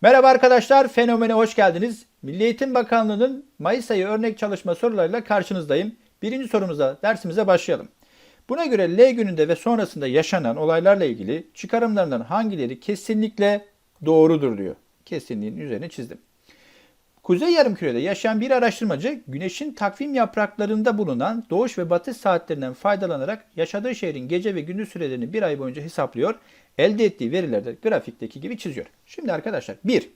Merhaba arkadaşlar, Fenomen'e hoş geldiniz. Milli Eğitim Bakanlığı'nın Mayıs ayı örnek çalışma sorularıyla karşınızdayım. Birinci sorumuza, dersimize başlayalım. Buna göre L gününde ve sonrasında yaşanan olaylarla ilgili çıkarımlarından hangileri kesinlikle doğrudur diyor. Kesinliğin üzerine çizdim. Kuzey Yarımküre'de yaşayan bir araştırmacı güneşin takvim yapraklarında bulunan doğuş ve batış saatlerinden faydalanarak yaşadığı şehrin gece ve gündüz sürelerini bir ay boyunca hesaplıyor. Elde ettiği verileri de grafikteki gibi çiziyor. Şimdi arkadaşlar 1.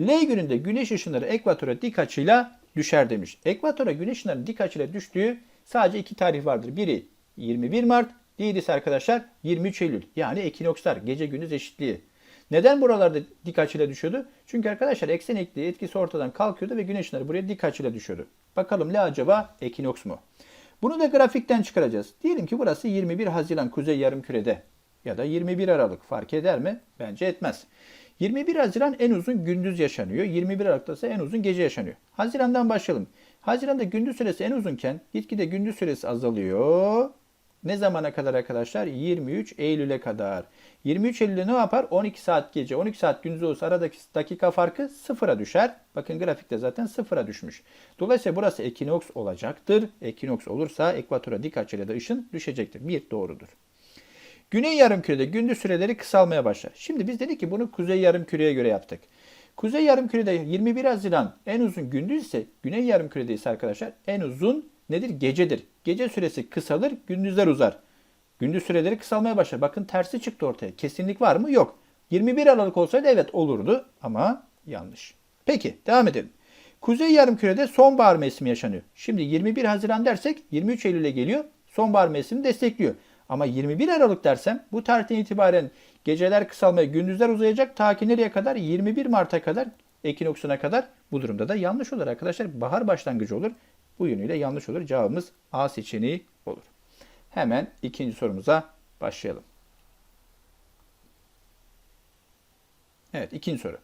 L gününde güneş ışınları ekvatora dik açıyla düşer demiş. Ekvatora güneş ışınlarının dik açıyla düştüğü sadece iki tarih vardır. Biri 21 Mart, diğeri arkadaşlar 23 Eylül. Yani ekinokslar, gece gündüz eşitliği. Neden buralarda dik açıyla düşüyordu? Çünkü arkadaşlar eksen ekliği etkisi ortadan kalkıyordu ve güneş ışınları buraya dik açıyla düşüyordu. Bakalım ne acaba ekinoks mu? Bunu da grafikten çıkaracağız. Diyelim ki burası 21 Haziran Kuzey Yarımküre'de ya da 21 Aralık fark eder mi? Bence etmez. 21 Haziran en uzun gündüz yaşanıyor. 21 Aralık'ta ise en uzun gece yaşanıyor. Haziran'dan başlayalım. Haziran'da gündüz süresi en uzunken gitgide gündüz süresi azalıyor. Ne zamana kadar arkadaşlar? 23 Eylül'e kadar. 23 Eylül'de ne yapar? 12 saat gece, 12 saat gündüz olursa aradaki dakika farkı sıfıra düşer. Bakın grafikte zaten sıfıra düşmüş. Dolayısıyla burası ekinoks olacaktır. Ekinoks olursa ekvatora dik açıyla da ışın düşecektir. Bir doğrudur. Güney yarımkürede gündüz süreleri kısalmaya başlar. Şimdi biz dedik ki bunu kuzey yarımküreye göre yaptık. Kuzey yarımkürede 21 Haziran en uzun gündüz ise güney yarımkürede ise arkadaşlar en uzun nedir? Gecedir. Gece süresi kısalır, gündüzler uzar. Gündüz süreleri kısalmaya başlar. Bakın tersi çıktı ortaya. Kesinlik var mı? Yok. 21 Aralık olsaydı evet olurdu ama yanlış. Peki devam edelim. Kuzey yarımkürede sonbahar mevsimi yaşanıyor. Şimdi 21 Haziran dersek 23 Eylül'e geliyor. Sonbahar mevsimi destekliyor. Ama 21 Aralık dersem bu tarihten itibaren geceler kısalmaya, gündüzler uzayacak. Ta ki nereye kadar? 21 Mart'a kadar, ekinoksuna kadar. Bu durumda da yanlış olur arkadaşlar. Bahar başlangıcı olur. Bu yönüyle yanlış olur. Cevabımız A seçeneği olur. Hemen ikinci sorumuza başlayalım. Evet ikinci soru.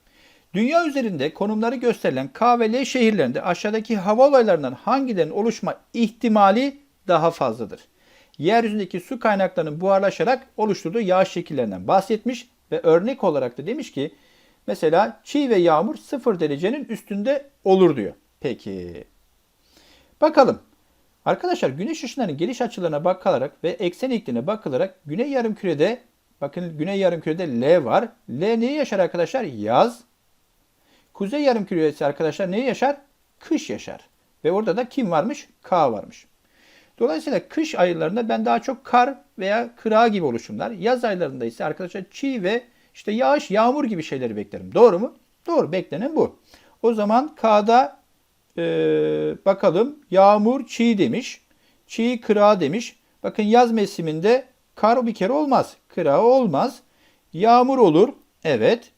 Dünya üzerinde konumları gösterilen K ve L şehirlerinde aşağıdaki hava olaylarından hangilerinin oluşma ihtimali daha fazladır? Yeryüzündeki su kaynaklarının buharlaşarak oluşturduğu yağış şekillerinden bahsetmiş ve örnek olarak da demiş ki mesela çiğ ve yağmur 0 derecenin üstünde olur diyor. Peki. Bakalım. Arkadaşlar güneş ışınlarının geliş açılarına bakılarak ve eksen eğikliğine bakılarak güney yarımkürede bakın güney yarımkürede L var. L neyi yaşar arkadaşlar? Yaz. Kuzey yarımkürede ise arkadaşlar neyi yaşar? Kış yaşar. Ve orada da kim varmış? K varmış. Dolayısıyla kış aylarında ben daha çok kar veya kıra gibi oluşumlar. Yaz aylarında ise arkadaşlar çiğ ve işte yağış, yağmur gibi şeyleri beklerim. Doğru mu? Doğru. Beklenen bu. O zaman K'da e, bakalım yağmur çiğ demiş. Çiğ kıra demiş. Bakın yaz mevsiminde kar bir kere olmaz. Kıra olmaz. Yağmur olur. Evet.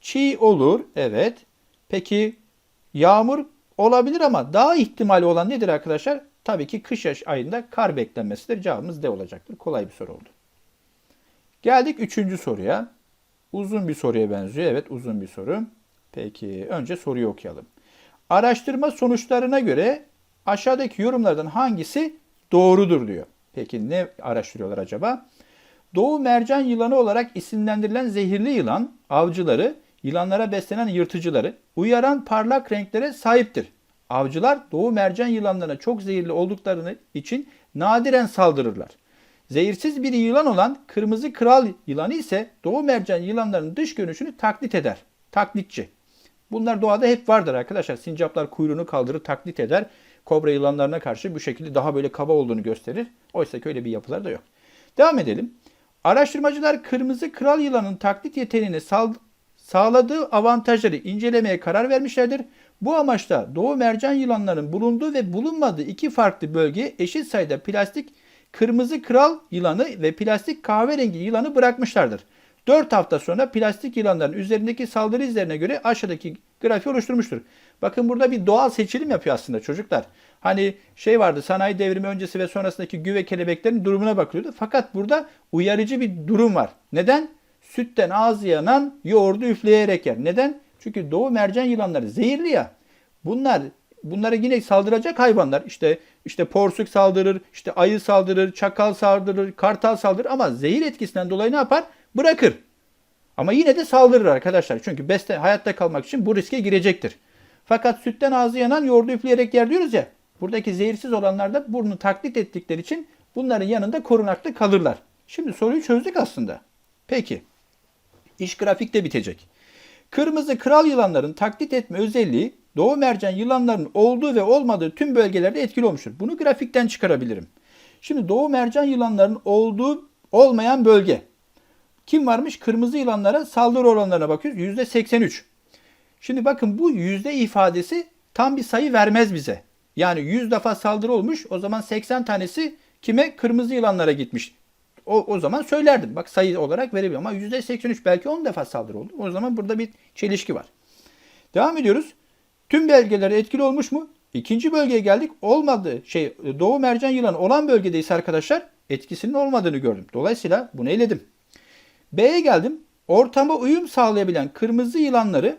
Çiğ olur. Evet. Peki yağmur olabilir ama daha ihtimali olan nedir arkadaşlar? Tabii ki kış ayında kar beklenmesidir. Cevabımız D olacaktır. Kolay bir soru oldu. Geldik üçüncü soruya. Uzun bir soruya benziyor. Evet uzun bir soru. Peki önce soruyu okuyalım. Araştırma sonuçlarına göre aşağıdaki yorumlardan hangisi doğrudur diyor. Peki ne araştırıyorlar acaba? Doğu mercan yılanı olarak isimlendirilen zehirli yılan avcıları, yılanlara beslenen yırtıcıları uyaran parlak renklere sahiptir. Avcılar doğu mercan yılanlarına çok zehirli olduklarını için nadiren saldırırlar. Zehirsiz bir yılan olan kırmızı kral yılanı ise doğu mercan yılanlarının dış görünüşünü taklit eder. Taklitçi. Bunlar doğada hep vardır arkadaşlar. Sincaplar kuyruğunu kaldırır, taklit eder. Kobra yılanlarına karşı bu şekilde daha böyle kaba olduğunu gösterir. Oysa ki öyle bir yapıları da yok. Devam edelim. Araştırmacılar kırmızı kral yılanın taklit yeteneğini sağladığı avantajları incelemeye karar vermişlerdir. Bu amaçla doğu mercan yılanlarının bulunduğu ve bulunmadığı iki farklı bölgeye eşit sayıda plastik kırmızı kral yılanı ve plastik kahverengi yılanı bırakmışlardır. 4 hafta sonra plastik yılanların üzerindeki saldırı izlerine göre aşağıdaki grafiği oluşturmuştur. Bakın burada bir doğal seçilim yapıyor aslında çocuklar. Hani şey vardı sanayi devrimi öncesi ve sonrasındaki güve kelebeklerin durumuna bakılıyordu. Fakat burada uyarıcı bir durum var. Neden? Sütten ağzı yanan yoğurdu üfleyerek yer. Neden? Çünkü doğu mercan yılanları zehirli ya. Bunlar bunlara yine saldıracak hayvanlar. İşte işte porsuk saldırır, işte ayı saldırır, çakal saldırır, kartal saldırır ama zehir etkisinden dolayı ne yapar? Bırakır. Ama yine de saldırır arkadaşlar. Çünkü beste hayatta kalmak için bu riske girecektir. Fakat sütten ağzı yanan yoğurdu üfleyerek yer diyoruz ya. Buradaki zehirsiz olanlar da burnu taklit ettikleri için bunların yanında korunaklı kalırlar. Şimdi soruyu çözdük aslında. Peki. İş grafikte bitecek. Kırmızı kral yılanların taklit etme özelliği doğu mercan yılanların olduğu ve olmadığı tüm bölgelerde etkili olmuştur. Bunu grafikten çıkarabilirim. Şimdi doğu mercan yılanların olduğu olmayan bölge. Kim varmış? Kırmızı yılanlara saldırı oranlarına bakıyoruz. %83. Şimdi bakın bu yüzde ifadesi tam bir sayı vermez bize. Yani 100 defa saldırı olmuş. O zaman 80 tanesi kime? Kırmızı yılanlara gitmiş. O, o zaman söylerdim. Bak sayı olarak verebiliyor. Ama %83 belki 10 defa saldırı oldu. O zaman burada bir çelişki var. Devam ediyoruz. Tüm belgelere etkili olmuş mu? İkinci bölgeye geldik. Olmadı. Şey Doğu mercan yılanı olan bölgede ise arkadaşlar etkisinin olmadığını gördüm. Dolayısıyla bunu eledim. B'ye geldim. Ortama uyum sağlayabilen kırmızı yılanları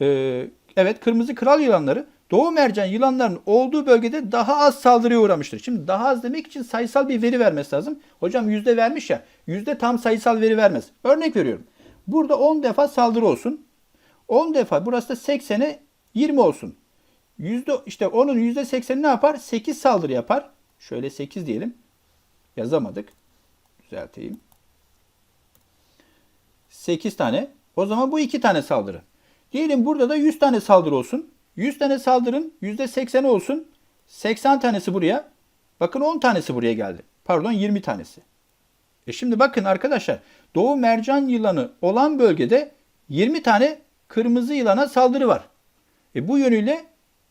ee, evet kırmızı kral yılanları Doğu mercan yılanların olduğu bölgede daha az saldırıya uğramıştır. Şimdi daha az demek için sayısal bir veri vermesi lazım. Hocam yüzde vermiş ya. Yüzde tam sayısal veri vermez. Örnek veriyorum. Burada 10 defa saldırı olsun. 10 defa burası da 80'e 20 olsun. Yüzde, işte onun yüzde 80'i ne yapar? 8 saldırı yapar. Şöyle 8 diyelim. Yazamadık. Düzelteyim. 8 tane. O zaman bu 2 tane saldırı. Diyelim burada da 100 tane saldırı olsun. 100 tane saldırın %80'i olsun. 80 tanesi buraya. Bakın 10 tanesi buraya geldi. Pardon 20 tanesi. E şimdi bakın arkadaşlar Doğu mercan yılanı olan bölgede 20 tane kırmızı yılana saldırı var. E bu yönüyle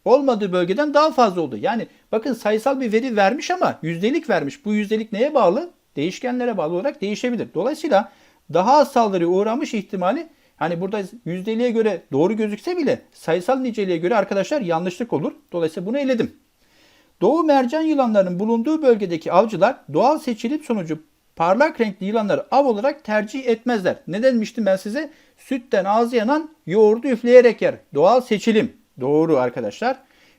olmadığı bölgeden daha fazla oldu. Yani bakın sayısal bir veri vermiş ama yüzdelik vermiş. Bu yüzdelik neye bağlı? Değişkenlere bağlı olarak değişebilir. Dolayısıyla daha az saldırıya uğramış ihtimali Hani burada yüzdeliğe göre doğru gözükse bile sayısal niceliğe göre arkadaşlar yanlışlık olur. Dolayısıyla bunu eledim. Doğu mercan yılanlarının bulunduğu bölgedeki avcılar doğal seçilim sonucu parlak renkli yılanları av olarak tercih etmezler. Ne demiştim ben size? Sütten ağzı yanan yoğurdu üfleyerek yer. Doğal seçilim. Doğru arkadaşlar.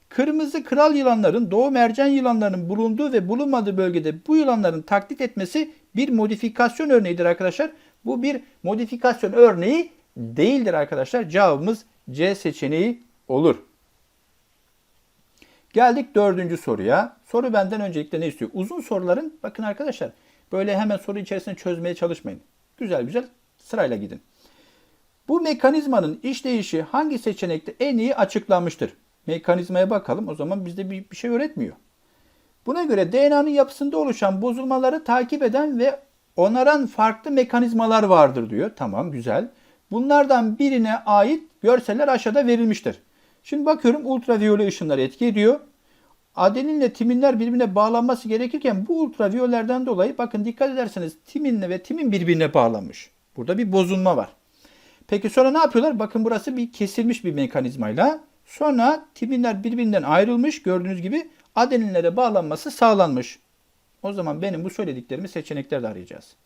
Kırmızı kral yılanların doğu mercan yılanlarının bulunduğu ve bulunmadığı bölgede bu yılanların taklit etmesi bir modifikasyon örneğidir arkadaşlar. Bu bir modifikasyon örneği değildir arkadaşlar. Cevabımız C seçeneği olur. Geldik dördüncü soruya. Soru benden öncelikle ne istiyor? Uzun soruların bakın arkadaşlar böyle hemen soru içerisinde çözmeye çalışmayın. Güzel güzel sırayla gidin. Bu mekanizmanın işleyişi hangi seçenekte en iyi açıklanmıştır? Mekanizmaya bakalım. O zaman bizde bir, bir şey öğretmiyor. Buna göre DNA'nın yapısında oluşan bozulmaları takip eden ve onaran farklı mekanizmalar vardır diyor. Tamam güzel. Bunlardan birine ait görseller aşağıda verilmiştir. Şimdi bakıyorum ultraviyole ışınlar etki ediyor. Adeninle timinler birbirine bağlanması gerekirken bu ultraviyolerden dolayı bakın dikkat ederseniz timinle ve timin birbirine bağlanmış. Burada bir bozulma var. Peki sonra ne yapıyorlar? Bakın burası bir kesilmiş bir mekanizmayla. Sonra timinler birbirinden ayrılmış gördüğünüz gibi adeninlere bağlanması sağlanmış. O zaman benim bu söylediklerimi seçeneklerde arayacağız.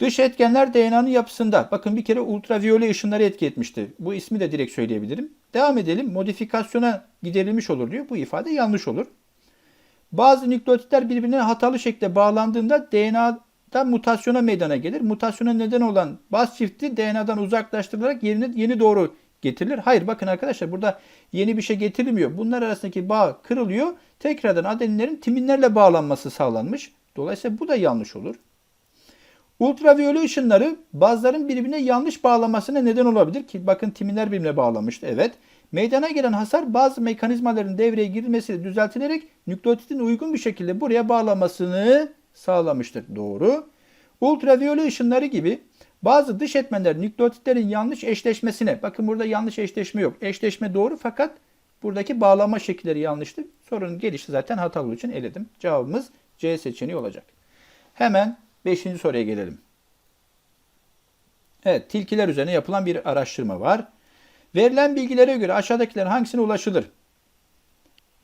Dış etkenler DNA'nın yapısında. Bakın bir kere ultraviyole ışınları etki etmişti. Bu ismi de direkt söyleyebilirim. Devam edelim. Modifikasyona giderilmiş olur diyor. Bu ifade yanlış olur. Bazı nükleotitler birbirine hatalı şekilde bağlandığında DNA'da mutasyona meydana gelir. Mutasyona neden olan baz çifti DNA'dan uzaklaştırılarak yerine yeni doğru getirilir. Hayır bakın arkadaşlar burada yeni bir şey getirilmiyor. Bunlar arasındaki bağ kırılıyor. Tekrardan adeninlerin timinlerle bağlanması sağlanmış. Dolayısıyla bu da yanlış olur. Ultraviyole ışınları bazıların birbirine yanlış bağlamasına neden olabilir ki bakın timinler birbirine bağlamıştı evet. Meydana gelen hasar bazı mekanizmaların devreye girilmesiyle düzeltilerek nükleotitin uygun bir şekilde buraya bağlamasını sağlamıştır. Doğru. Ultraviyole ışınları gibi bazı dış etmenler nükleotitlerin yanlış eşleşmesine, bakın burada yanlış eşleşme yok. Eşleşme doğru fakat buradaki bağlama şekilleri yanlıştı. Sorunun gelişi zaten hatalı için eledim. Cevabımız C seçeneği olacak. Hemen Beşinci soruya gelelim. Evet, tilkiler üzerine yapılan bir araştırma var. Verilen bilgilere göre aşağıdakilerin hangisine ulaşılır?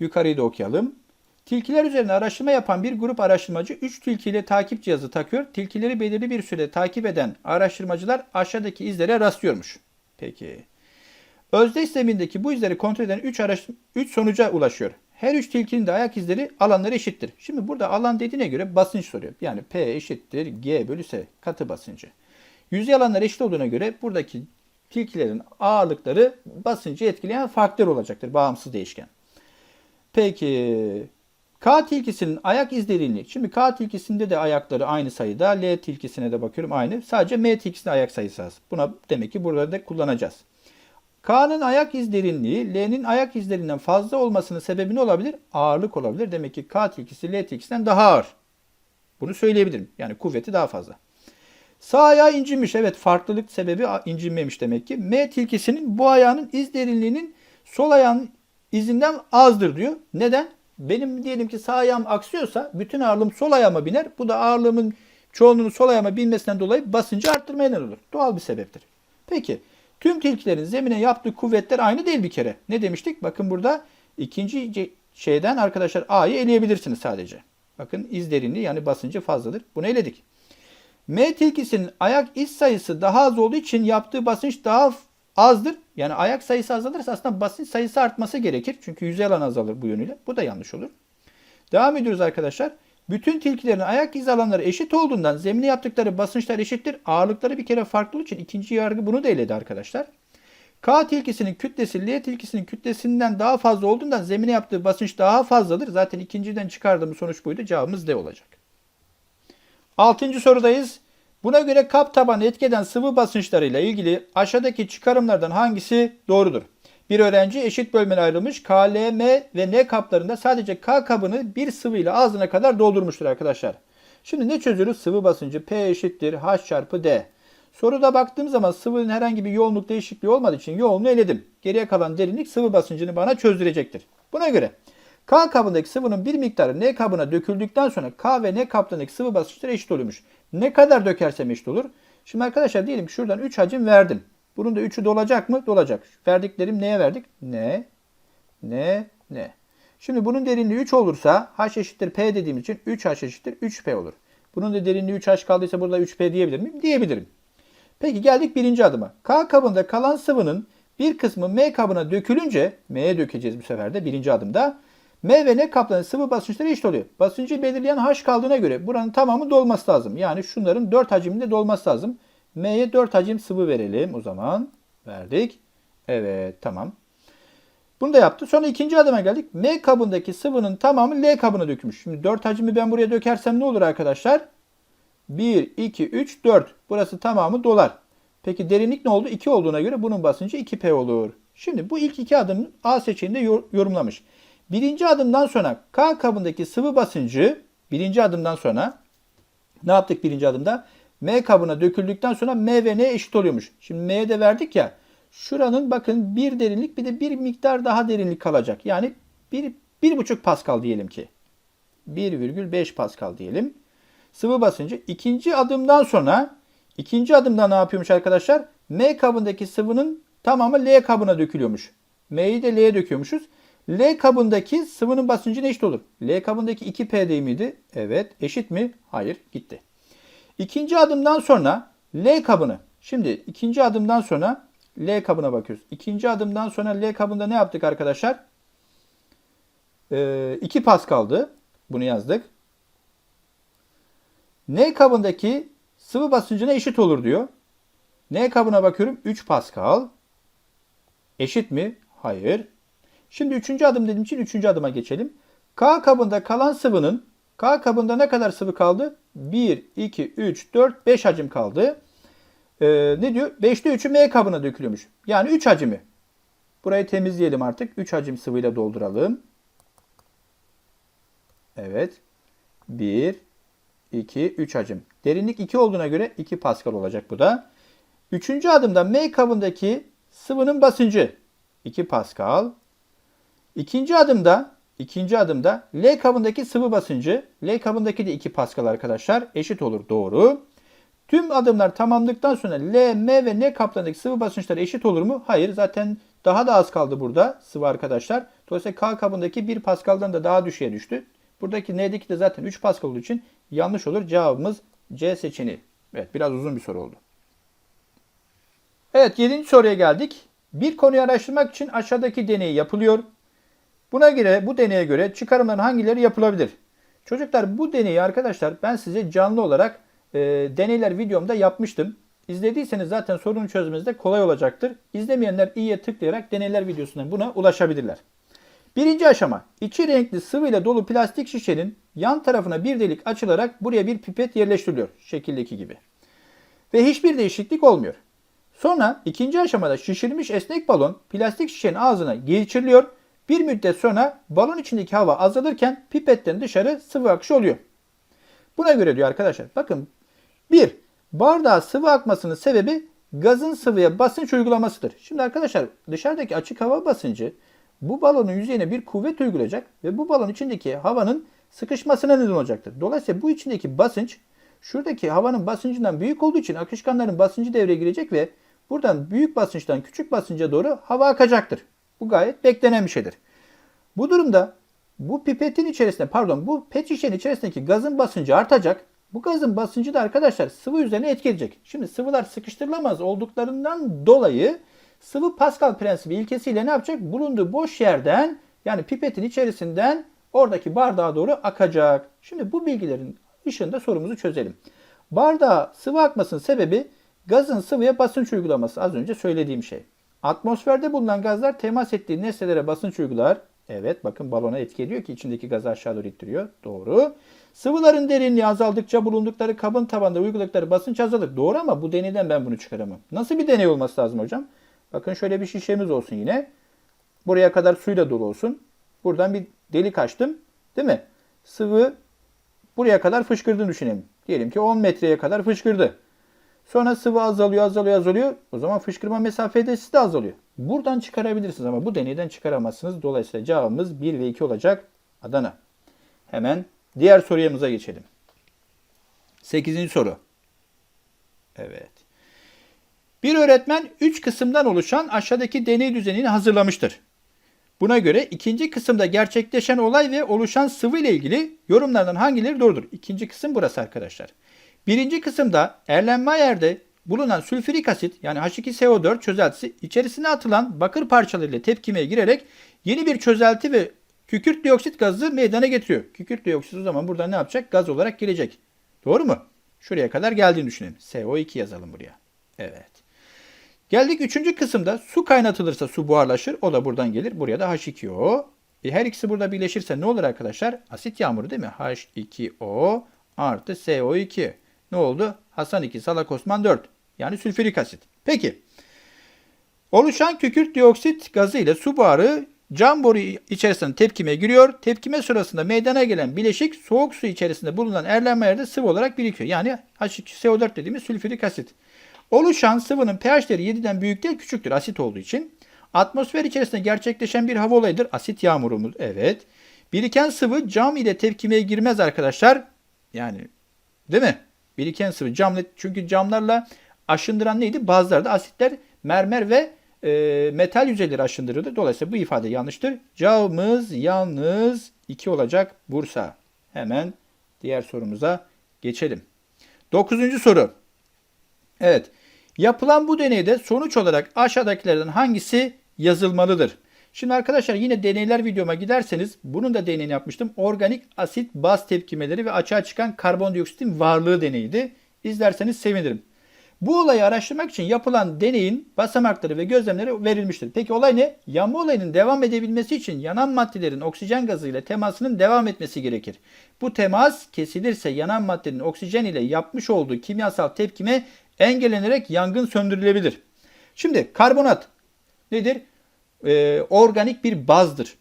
Yukarıyı da okuyalım. Tilkiler üzerine araştırma yapan bir grup araştırmacı 3 tilkiyle takip cihazı takıyor. Tilkileri belirli bir süre takip eden araştırmacılar aşağıdaki izlere rastlıyormuş. Peki. Özdeş zemindeki bu izleri kontrol eden 3 3 sonuca ulaşıyor. Her üç tilkinin de ayak izleri alanları eşittir. Şimdi burada alan dediğine göre basınç soruyor. Yani P eşittir G bölü S katı basıncı. Yüzey alanlar eşit olduğuna göre buradaki tilkilerin ağırlıkları basıncı etkileyen faktör olacaktır. Bağımsız değişken. Peki K tilkisinin ayak iz derinliği. Şimdi K tilkisinde de ayakları aynı sayıda. L tilkisine de bakıyorum aynı. Sadece M tilkisinde ayak sayısı az. Buna demek ki burada da kullanacağız. K'nın ayak iz derinliği L'nin ayak izlerinden fazla olmasının sebebi ne olabilir? Ağırlık olabilir. Demek ki K tilkisi L tilkisinden daha ağır. Bunu söyleyebilirim. Yani kuvveti daha fazla. Sağ ayağı incinmiş. Evet farklılık sebebi incinmemiş demek ki. M tilkisinin bu ayağının iz derinliğinin sol ayağın izinden azdır diyor. Neden? Benim diyelim ki sağ ayağım aksıyorsa bütün ağırlığım sol ayağıma biner. Bu da ağırlığımın çoğunluğunu sol ayağıma binmesinden dolayı basıncı arttırmaya neden olur. Doğal bir sebeptir. Peki tüm tilkilerin zemine yaptığı kuvvetler aynı değil bir kere. Ne demiştik? Bakın burada ikinci şeyden arkadaşlar A'yı eleyebilirsiniz sadece. Bakın iz derinliği yani basıncı fazladır. Bunu eledik. M tilkisinin ayak iz sayısı daha az olduğu için yaptığı basınç daha azdır. Yani ayak sayısı azalırsa aslında basınç sayısı artması gerekir. Çünkü yüzey alanı azalır bu yönüyle. Bu da yanlış olur. Devam ediyoruz arkadaşlar. Bütün tilkilerin ayak iz alanları eşit olduğundan zemine yaptıkları basınçlar eşittir. Ağırlıkları bir kere farklı olduğu için ikinci yargı bunu da eledi arkadaşlar. K tilkisinin kütlesi L tilkisinin kütlesinden daha fazla olduğundan zemine yaptığı basınç daha fazladır. Zaten ikinciden çıkardığımız sonuç buydu. Cevabımız D olacak. Altıncı sorudayız. Buna göre kap tabanı etkeden sıvı basınçlarıyla ilgili aşağıdaki çıkarımlardan hangisi doğrudur? Bir öğrenci eşit bölmene ayrılmış K, L, M ve N kaplarında sadece K kabını bir sıvıyla ağzına kadar doldurmuştur arkadaşlar. Şimdi ne çözüyoruz? Sıvı basıncı P eşittir H çarpı D. Soruda baktığım zaman sıvının herhangi bir yoğunluk değişikliği olmadığı için yoğunluğu eledim. Geriye kalan derinlik sıvı basıncını bana çözdürecektir. Buna göre K kabındaki sıvının bir miktarı N kabına döküldükten sonra K ve N kaplarındaki sıvı basınçları eşit oluyormuş. Ne kadar dökersem eşit olur. Şimdi arkadaşlar diyelim ki şuradan 3 hacim verdim. Bunun da 3'ü dolacak mı? Dolacak. Verdiklerim neye verdik? N, N, N. Şimdi bunun derinliği 3 olursa H eşittir P dediğim için 3H eşittir 3P olur. Bunun da derinliği 3H kaldıysa burada 3P diyebilir miyim? Diyebilirim. Peki geldik birinci adıma. K kabında kalan sıvının bir kısmı M kabına dökülünce, M'ye dökeceğiz bu sefer de birinci adımda. M ve N kaplarının sıvı basınçları eşit oluyor. Basıncı belirleyen H kaldığına göre buranın tamamı dolması lazım. Yani şunların 4 haciminde dolması lazım. M'ye 4 hacim sıvı verelim o zaman. Verdik. Evet tamam. Bunu da yaptı. Sonra ikinci adıma geldik. M kabındaki sıvının tamamı L kabına dökülmüş. Şimdi 4 hacimi ben buraya dökersem ne olur arkadaşlar? 1, 2, 3, 4. Burası tamamı dolar. Peki derinlik ne oldu? 2 olduğuna göre bunun basıncı 2P olur. Şimdi bu ilk iki adımın A seçeneğinde yorumlamış. Birinci adımdan sonra K kabındaki sıvı basıncı birinci adımdan sonra ne yaptık birinci adımda? M kabına döküldükten sonra M ve N eşit oluyormuş. Şimdi M'ye de verdik ya. Şuranın bakın bir derinlik bir de bir miktar daha derinlik kalacak. Yani bir, bir buçuk Pascal diyelim ki. 1,5 Pascal diyelim. Sıvı basıncı. ikinci adımdan sonra ikinci adımda ne yapıyormuş arkadaşlar? M kabındaki sıvının tamamı L kabına dökülüyormuş. M'yi de L'ye döküyormuşuz. L kabındaki sıvının basıncı ne eşit olur? L kabındaki 2P değil miydi? Evet. Eşit mi? Hayır. Gitti. İkinci adımdan sonra L kabını. Şimdi ikinci adımdan sonra L kabına bakıyoruz. İkinci adımdan sonra L kabında ne yaptık arkadaşlar? Ee, 2 Pascal'dı. Bunu yazdık. N kabındaki sıvı basıncına eşit olur diyor. N kabına bakıyorum 3 Pascal. Eşit mi? Hayır. Şimdi üçüncü adım dediğim için üçüncü adıma geçelim. K kabında kalan sıvının K kabında ne kadar sıvı kaldı? 1, 2, 3, 4, 5 hacim kaldı. Ee, ne diyor? 5'te 3'ü M kabına dökülüyormuş. Yani 3 hacimi. Burayı temizleyelim artık. 3 hacim sıvıyla dolduralım. Evet. 1, 2, 3 hacim. Derinlik 2 olduğuna göre 2 Pascal olacak bu da. Üçüncü adımda M kabındaki sıvının basıncı 2 Pascal. İkinci adımda ikinci adımda L kabındaki sıvı basıncı L kabındaki de 2 Pascal arkadaşlar eşit olur doğru. Tüm adımlar tamamladıktan sonra L, M ve N kaplarındaki sıvı basınçları eşit olur mu? Hayır zaten daha da az kaldı burada sıvı arkadaşlar. Dolayısıyla K kabındaki 1 Pascal'dan da daha düşüğe düştü. Buradaki N'deki de zaten 3 Pascal olduğu için yanlış olur. Cevabımız C seçeneği. Evet biraz uzun bir soru oldu. Evet 7. soruya geldik. Bir konuyu araştırmak için aşağıdaki deney yapılıyor. Buna göre bu deneye göre çıkarımların hangileri yapılabilir? Çocuklar bu deneyi arkadaşlar ben size canlı olarak e, deneyler videomda yapmıştım. izlediyseniz zaten sorunun çözmeniz de kolay olacaktır. İzlemeyenler iyiye tıklayarak deneyler videosundan buna ulaşabilirler. Birinci aşama. İki renkli sıvı ile dolu plastik şişenin yan tarafına bir delik açılarak buraya bir pipet yerleştiriliyor. Şekildeki gibi. Ve hiçbir değişiklik olmuyor. Sonra ikinci aşamada şişirilmiş esnek balon plastik şişenin ağzına geçiriliyor. Bir müddet sonra balon içindeki hava azalırken pipetten dışarı sıvı akışı oluyor. Buna göre diyor arkadaşlar. Bakın 1. Bardağa sıvı akmasının sebebi gazın sıvıya basınç uygulamasıdır. Şimdi arkadaşlar dışarıdaki açık hava basıncı bu balonun yüzeyine bir kuvvet uygulayacak ve bu balon içindeki havanın sıkışmasına neden olacaktır. Dolayısıyla bu içindeki basınç şuradaki havanın basıncından büyük olduğu için akışkanların basıncı devreye girecek ve buradan büyük basınçtan küçük basınca doğru hava akacaktır. Bu gayet beklenen bir şeydir. Bu durumda bu pipetin içerisinde pardon bu pet şişenin içerisindeki gazın basıncı artacak. Bu gazın basıncı da arkadaşlar sıvı üzerine etki edecek. Şimdi sıvılar sıkıştırılamaz olduklarından dolayı sıvı Pascal prensibi ilkesiyle ne yapacak? Bulunduğu boş yerden yani pipetin içerisinden oradaki bardağa doğru akacak. Şimdi bu bilgilerin ışığında sorumuzu çözelim. Bardağa sıvı akmasının sebebi gazın sıvıya basınç uygulaması. Az önce söylediğim şey. Atmosferde bulunan gazlar temas ettiği nesnelere basınç uygular. Evet bakın balona etki ediyor ki içindeki gazı aşağı doğru ittiriyor. Doğru. Sıvıların derinliği azaldıkça bulundukları kabın tabanında uyguladıkları basınç azalır. Doğru ama bu deneyden ben bunu çıkaramam. Nasıl bir deney olması lazım hocam? Bakın şöyle bir şişemiz olsun yine. Buraya kadar suyla dolu olsun. Buradan bir delik açtım. Değil mi? Sıvı buraya kadar fışkırdığını düşünelim. Diyelim ki 10 metreye kadar fışkırdı. Sonra sıvı azalıyor, azalıyor, azalıyor. O zaman fışkırma mesafesi de azalıyor. Buradan çıkarabilirsiniz ama bu deneyden çıkaramazsınız. Dolayısıyla cevabımız 1 ve 2 olacak. Adana. Hemen diğer soruyumuza geçelim. 8. soru. Evet. Bir öğretmen 3 kısımdan oluşan aşağıdaki deney düzenini hazırlamıştır. Buna göre ikinci kısımda gerçekleşen olay ve oluşan sıvı ile ilgili yorumlardan hangileri doğrudur? İkinci kısım burası arkadaşlar. Birinci kısımda Erlenmeyer'de bulunan sülfürik asit yani H2SO4 çözeltisi içerisine atılan bakır parçalarıyla tepkimeye girerek yeni bir çözelti ve kükürt dioksit gazı meydana getiriyor. Kükürt dioksit o zaman burada ne yapacak? Gaz olarak gelecek. Doğru mu? Şuraya kadar geldiğini düşünelim. CO2 yazalım buraya. Evet. Geldik üçüncü kısımda su kaynatılırsa su buharlaşır. O da buradan gelir. Buraya da H2O. E her ikisi burada birleşirse ne olur arkadaşlar? Asit yağmuru değil mi? H2O artı CO2. Ne oldu? Hasan 2, Salak Osman 4. Yani sülfürik asit. Peki. Oluşan kükürt dioksit gazı ile su buharı cam boru içerisinde tepkime giriyor. Tepkime sırasında meydana gelen bileşik soğuk su içerisinde bulunan Erlenmeyer'de sıvı olarak birikiyor. Yani H2SO4 dediğimiz sülfürik asit. Oluşan sıvının pH değeri 7'den büyük değil küçüktür asit olduğu için. Atmosfer içerisinde gerçekleşen bir hava olayıdır. Asit yağmurumuz evet. Biriken sıvı cam ile tepkimeye girmez arkadaşlar. Yani değil mi? Biriken sıvı cam çünkü camlarla aşındıran neydi? Bazıları da asitler mermer ve e, metal yüzeyleri aşındırırdı. Dolayısıyla bu ifade yanlıştır. Cevabımız yalnız 2 olacak Bursa. Hemen diğer sorumuza geçelim. Dokuzuncu soru. Evet. Yapılan bu deneyde sonuç olarak aşağıdakilerden hangisi yazılmalıdır? Şimdi arkadaşlar yine deneyler videoma giderseniz bunun da deneyini yapmıştım. Organik asit baz tepkimeleri ve açığa çıkan karbondioksitin varlığı deneyiydi. İzlerseniz sevinirim. Bu olayı araştırmak için yapılan deneyin basamakları ve gözlemleri verilmiştir. Peki olay ne? Yanma olayının devam edebilmesi için yanan maddelerin oksijen gazı ile temasının devam etmesi gerekir. Bu temas kesilirse yanan maddenin oksijen ile yapmış olduğu kimyasal tepkime engellenerek yangın söndürülebilir. Şimdi karbonat nedir? Ee, organik bir bazdır.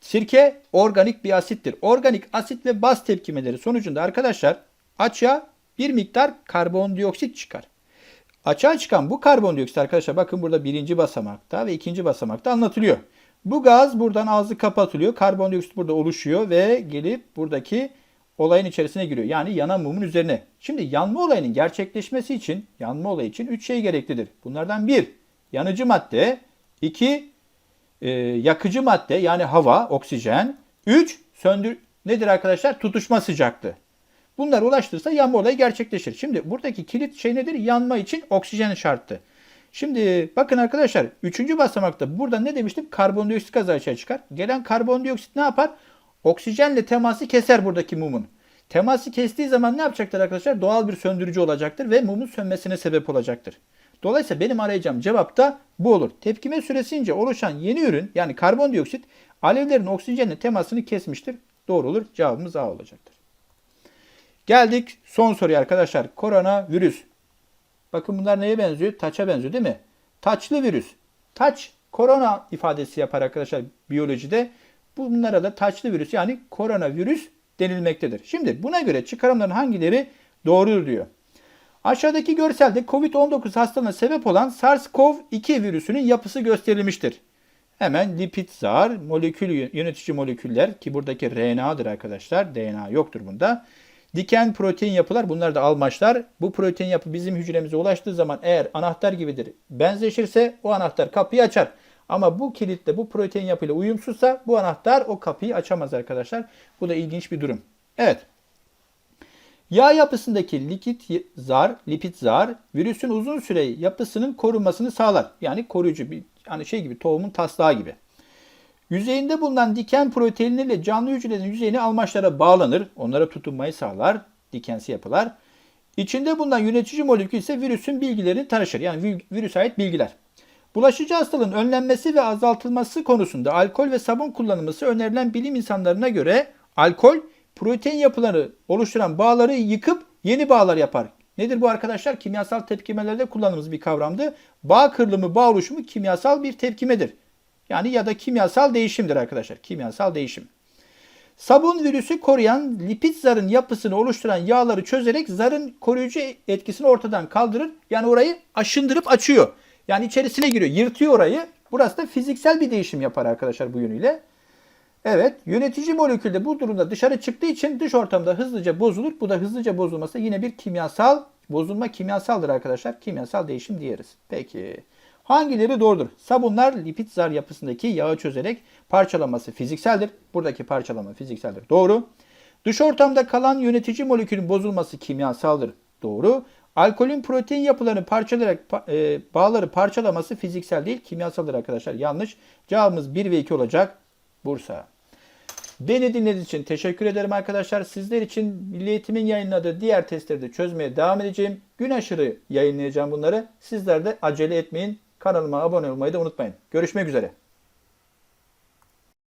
Sirke organik bir asittir. Organik asit ve baz tepkimeleri sonucunda arkadaşlar açığa bir miktar karbondioksit çıkar. Açığa çıkan bu karbondioksit arkadaşlar bakın burada birinci basamakta ve ikinci basamakta anlatılıyor. Bu gaz buradan ağzı kapatılıyor. Karbondioksit burada oluşuyor ve gelip buradaki olayın içerisine giriyor. Yani yanan mumun üzerine. Şimdi yanma olayının gerçekleşmesi için, yanma olayı için 3 şey gereklidir. Bunlardan bir, yanıcı madde. İki e, yakıcı madde yani hava, oksijen. Üç, söndür nedir arkadaşlar? Tutuşma sıcaklığı. Bunlar ulaştırırsa yanma olayı gerçekleşir. Şimdi buradaki kilit şey nedir? Yanma için oksijen şarttı. Şimdi bakın arkadaşlar 3. basamakta burada ne demiştim? Karbondioksit gazı açığa çıkar. Gelen karbondioksit ne yapar? Oksijenle teması keser buradaki mumun. Teması kestiği zaman ne yapacaktır arkadaşlar? Doğal bir söndürücü olacaktır ve mumun sönmesine sebep olacaktır. Dolayısıyla benim arayacağım cevap da bu olur. Tepkime süresince oluşan yeni ürün yani karbondioksit alevlerin oksijenle temasını kesmiştir. Doğru olur. Cevabımız A olacaktır. Geldik son soruya arkadaşlar. Koronavirüs. Bakın bunlar neye benziyor? Taça benziyor değil mi? Taçlı virüs. Taç korona ifadesi yapar arkadaşlar biyolojide. Bunlara da taçlı virüs yani koronavirüs denilmektedir. Şimdi buna göre çıkarımların hangileri doğrudur diyor. Aşağıdaki görselde COVID-19 hastalığına sebep olan SARS-CoV-2 virüsünün yapısı gösterilmiştir. Hemen lipid zar, molekül yönetici moleküller ki buradaki RNA'dır arkadaşlar. DNA yoktur bunda. Diken protein yapılar bunlar da almaçlar. Bu protein yapı bizim hücremize ulaştığı zaman eğer anahtar gibidir benzeşirse o anahtar kapıyı açar. Ama bu kilitle bu protein yapıyla uyumsuzsa bu anahtar o kapıyı açamaz arkadaşlar. Bu da ilginç bir durum. Evet. Yağ yapısındaki likit zar, lipid zar virüsün uzun süre yapısının korunmasını sağlar. Yani koruyucu bir hani şey gibi tohumun taslağı gibi. Yüzeyinde bulunan diken proteinleriyle canlı hücrelerin yüzeyine almaçlara bağlanır. Onlara tutunmayı sağlar. Dikensi yapılar. İçinde bulunan yönetici molekül ise virüsün bilgilerini taşır. Yani virüse ait bilgiler. Bulaşıcı hastalığın önlenmesi ve azaltılması konusunda alkol ve sabun kullanılması önerilen bilim insanlarına göre alkol protein yapıları oluşturan bağları yıkıp yeni bağlar yapar. Nedir bu arkadaşlar? Kimyasal tepkimelerde kullandığımız bir kavramdı. Bağ kırılımı, bağ oluşumu kimyasal bir tepkimedir. Yani ya da kimyasal değişimdir arkadaşlar. Kimyasal değişim. Sabun virüsü koruyan lipid zarın yapısını oluşturan yağları çözerek zarın koruyucu etkisini ortadan kaldırır. Yani orayı aşındırıp açıyor. Yani içerisine giriyor, yırtıyor orayı. Burası da fiziksel bir değişim yapar arkadaşlar bu yönüyle. Evet, yönetici molekül de bu durumda dışarı çıktığı için dış ortamda hızlıca bozulur. Bu da hızlıca bozulması yine bir kimyasal, bozulma kimyasaldır arkadaşlar. Kimyasal değişim diyeriz. Peki. Hangileri doğrudur? Sabunlar lipid zar yapısındaki yağı çözerek parçalaması fizikseldir. Buradaki parçalama fizikseldir. Doğru. Dış ortamda kalan yönetici molekülün bozulması kimyasaldır. Doğru. Alkolün protein yapılarını parçalayarak e, bağları parçalaması fiziksel değil kimyasaldır arkadaşlar. Yanlış. Cevabımız 1 ve 2 olacak. Bursa. Beni dinlediğiniz için teşekkür ederim arkadaşlar. Sizler için Milli Eğitim'in yayınladığı diğer testleri de çözmeye devam edeceğim. Gün aşırı yayınlayacağım bunları. Sizler de acele etmeyin. Kanalıma abone olmayı da unutmayın. Görüşmek üzere.